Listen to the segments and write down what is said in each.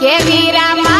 que vira más.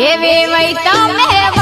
એવે વૈ તમે